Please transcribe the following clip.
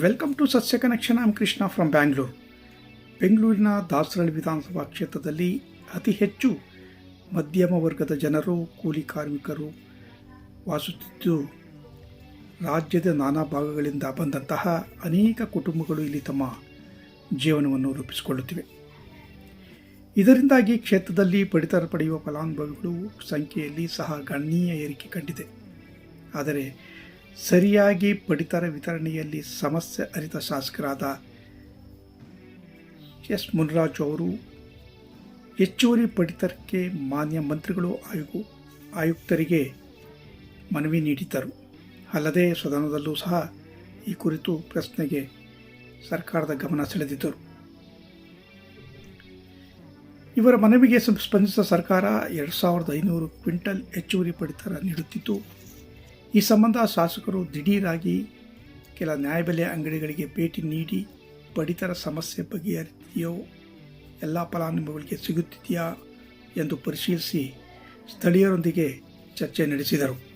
Welcome to Sasya connection am Krishna from Bangalore ಬೆಂಗಳೂರಿನ ದಾಸರಳ್ಳಿ ವಿಧಾನಸಭಾ ಕ್ಷೇತ್ರದಲ್ಲಿ ಅತಿ ಹೆಚ್ಚು ಮಧ್ಯಮ ವರ್ಗದ ಜನರು, ಕೂಲಿ ಕಾರ್ಮಿಕರು ವಾಸುತ್ತಿದ್ದು, ರಾಜ್ಯದ ನಾನಾ ಭಾಗಗಳಿಂದ ಬಂದಂತಹ ಅನೇಕ ಕುಟುಂಬಗಳು ಇಲ್ಲಿ ತಮ್ಮ ಜೀವನವನ್ನು ರೂಪಿಸಿಕೊಳ್ಳುತ್ತಿವೆ. ಇದರಿಂದಾಗಿ ಕ್ಷೇತ್ರದಲ್ಲಿ ಪಡಿತರ ಪಡೆಯುವ ಫಲಾನುಭವಿಗಳು ಸಂಖ್ಯೆಯಲ್ಲಿ ಸಹ ಗಣನೀಯ ಏರಿಕೆ ಕಂಡಿದೆ. ಆದರೆ ಸರಿಯಾಗಿ ಪಡಿತರ ವಿತರಣೆಯಲ್ಲಿ ಸಮಸ್ಯೆ ಅರಿತ ಶಾಸಕರಾದ ಎಸ್ ಮುನ್ರಾಜ್ ಅವರು, ಹೆಚ್ಚುವರಿ ಪಡಿತರಕ್ಕೆ ಮಾನ್ಯ ಮಂತ್ರಿಗಳು, ಆಯೋಗ, ಆಯುಕ್ತರಿಗೆ ಮನವಿ ನೀಡಿದ್ದರು. ಅಲ್ಲದೆ ಸದನದಲ್ಲೂ ಸಹ ಈ ಕುರಿತು ಪ್ರಶ್ನೆಗೆ ಸರ್ಕಾರದ ಗಮನ ಸೆಳೆದಿದ್ದರು. ಇವರ ಮನವಿಗೆ ಸ್ಪಂದಿಸಿದ ಸರ್ಕಾರ ಎರಡು ಸಾವಿರದ ಐನೂರು ಕ್ವಿಂಟಲ್ ಹೆಚ್ಚುವರಿ ಪಡಿತರ ನೀಡುತ್ತಿದ್ದು ಈ ಸಂಬಂಧ ಶಾಸಕರು ದಿಢೀರಾಗಿ ಕೆಲ ನ್ಯಾಯಬೆಲೆ ಅಂಗಡಿಗಳಿಗೆ ಭೇಟಿ ನೀಡಿ, ಪಡಿತರ ಸಮಸ್ಯೆ ಬಗೆಹರಿದೆಯೋ ಎಲ್ಲ ಫಲಾನುಭವಿಗಳಿಗೆ ಸಿಗುತ್ತಿದೆಯಾ ಎಂದು ಪರಿಶೀಲಿಸಿ ಸ್ಥಳೀಯರೊಂದಿಗೆ ಚರ್ಚೆ ನಡೆಸಿದರು.